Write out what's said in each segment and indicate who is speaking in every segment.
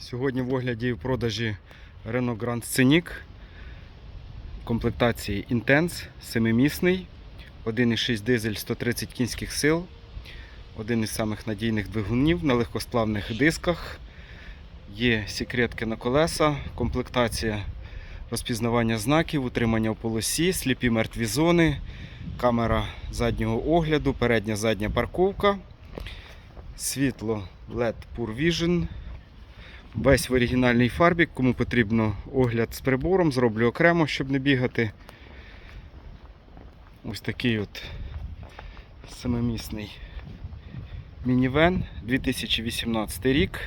Speaker 1: Сьогодні в огляді і в продажі Renault Grand Scenic комплектації Intense, 7-місний, 1,6 дизель 130 кінських сил, один із самих надійних двигунів на легкосплавних дисках. Є секретки на колеса, комплектація розпізнавання знаків, утримання в полосі, сліпі мертві зони, камера заднього огляду, передня задня парковка, світло LED Pure Vision, Весь в оригінальній фарбі. Кому потрібно огляд з прибором, зроблю окремо, щоб не бігати. Ось такий от семимісний мінівен 2018 рік.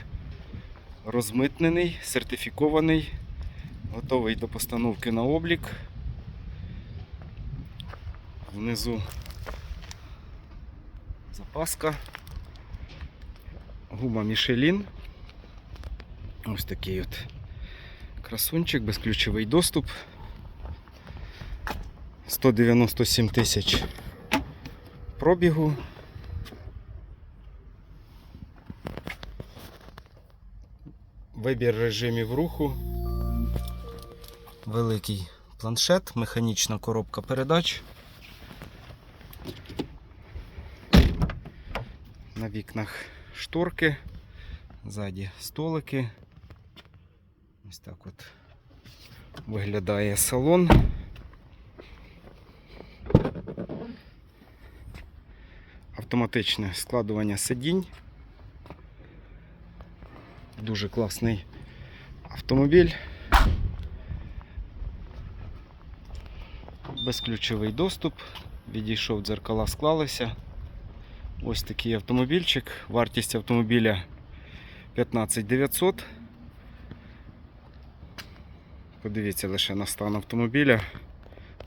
Speaker 1: Розмитнений, сертифікований, готовий до постановки на облік. Внизу запаска. Гума Мішелін. Ось такий от красунчик, безключовий доступ. 197 тисяч пробігу. Вибір режимів руху. Великий планшет, механічна коробка передач. На вікнах шторки. Ззаді столики. Ось так от виглядає салон. Автоматичне складування сидінь. Дуже класний автомобіль. Безключовий доступ. Відійшов, дзеркала склалися. Ось такий автомобільчик. Вартість автомобіля 15 900. Подивіться лише на стан автомобіля.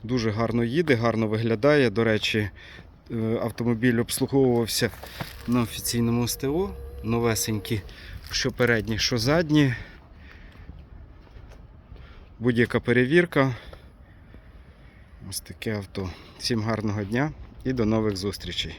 Speaker 1: Дуже гарно їде, гарно виглядає. До речі, е, автомобіль обслуговувався на офіційному СТО. Новесенькі, що передні, що задні. Будь-яка перевірка. Ось таке авто. Всім гарного дня і до нових зустрічей.